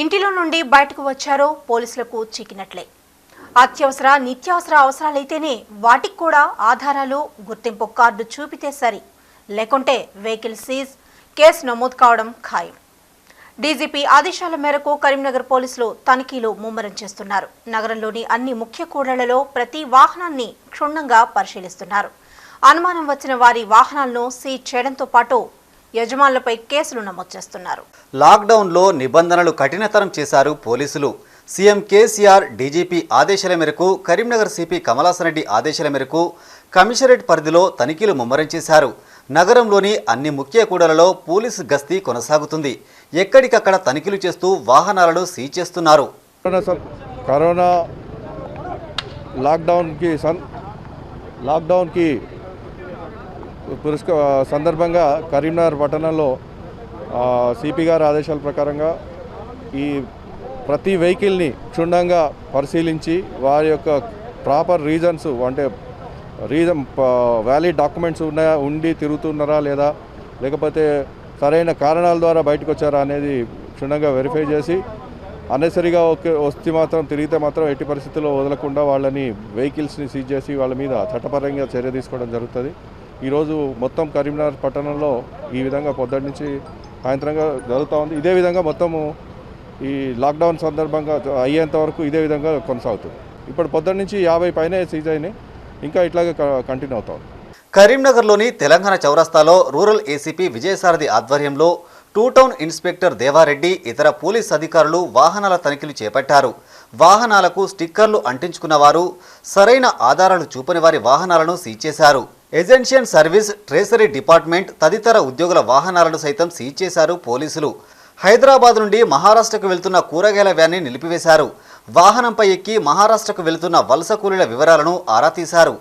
ఇంటిలో నుండి బయటకు వచ్చారో పోలీసులకు చిక్కినట్లే అత్యవసర నిత్యావసర అవసరాలైతేనే వాటికి కూడా ఆధారాలు గుర్తింపు కార్డు చూపితే సరి. లేకుంటే వెహికల్ సీజ్ కేసు నమోదు కావడం ఖాయం. డీజీపీ ఆదేశాల మేరకు కరీంనగర్ పోలీసులు తనిఖీలు ముమ్మరం చేస్తున్నారు. నగరంలోని అన్ని ముఖ్య కూడళ్ళలో ప్రతి వాహనాన్ని క్షుణ్ణంగా పరిశీలిస్తున్నారు. అనుమానం వచ్చిన వారి వాహనాలను సీజ్ చేయడంతో పాటు యజమానులపై కేసులు నమోదు చేస్తున్నారు. లాక్డౌన్లో నిబంధనలు కఠినతరం చేశారు పోలీసులు. సీఎం కేసీఆర్ డీజీపీ ఆదేశాల మేరకు కరీంనగర్ సిపి కమలాసరెడ్డి ఆదేశాల మేరకు కమిషనరేట్ పరిధిలో తనిఖీలు ముమ్మరం చేశారు. నగరంలోని అన్ని ముఖ్య కూడలలో పోలీసు గస్తీ కొనసాగుతుంది. ఎక్కడికక్కడ తనిఖీలు చేస్తూ వాహనాలను సీజ్ చేస్తున్నారు. కరోనా సన్ కరోనా లాక్డౌన్కి సన్ లాక్డౌన్కి పురస్క సందర్భంగా కరీంనగర్ పట్టణంలో సిపి గారి ఆదేశాల ప్రకారంగా ఈ ప్రతి వెహికల్ని క్షుణ్ణంగా పరిశీలించి వారి యొక్క ప్రాపర్ రీజన్స్ అంటే రీజన్ వ్యాలిడ్ డాక్యుమెంట్స్ ఉన్నాయా ఉండి తిరుగుతున్నారా లేదా లేకపోతే సరైన కారణాల ద్వారా బయటకు వచ్చారా అనేది క్షుణ్ణంగా వెరిఫై చేసి అన్నెసరిగా ఓకే వస్తే మాత్రం తిరిగితే మాత్రం ఎట్టి పరిస్థితుల్లో వదలకుండా వాళ్ళని వెహికల్స్ని సీజ్ చేసి వాళ్ళ మీద చట్టపరంగా చర్య తీసుకోవడం జరుగుతుంది. ఈరోజు మొత్తం కరీంనగర్ పట్టణంలో ఈ విధంగా పొద్దుటి నుంచి సాయంత్రంగా జరుగుతూ ఉంది. ఇదే విధంగా మొత్తము ఈ లాక్డౌన్ సందర్భంగా అయ్యేంత వరకు ఇదే విధంగా కొనసాగుతుంది. ఇప్పుడు పొద్దున్న నుంచి యాభై పైన సీజ్ అయినాయి. ఇంకా ఇట్లాగే కంటిన్యూ అవుతాం. కరీంనగర్లోని తెలంగాణ చౌరస్తాలో రూరల్ ఏసీపీ విజయసారథి ఆధ్వర్యంలో టూ టౌన్ ఇన్స్పెక్టర్ దేవారెడ్డి ఇతర పోలీస్ అధికారులు వాహనాల తనిఖీలు చేపట్టారు. వాహనాలకు స్టిక్కర్లు అంటించుకున్న వారు సరైన ఆధారాలు చూపని వారి వాహనాలను సీజ్ చేశారు. ఏజెన్షియన్ సర్వీస్ ట్రేసరీ డిపార్ట్మెంట్ తదితర ఉద్యోగుల వాహనాలను సైతం సీజ్ చేశారు పోలీసులు. హైదరాబాద్ నుండి మహారాష్ట్రకు వెళ్తున్న కూరగాయల వ్యాన్ని నిలిపివేశారు. వాహనంపై ఎక్కి మహారాష్ట్రకు వెళ్తున్న వలస కూలీల వివరాలను ఆరా తీశారు.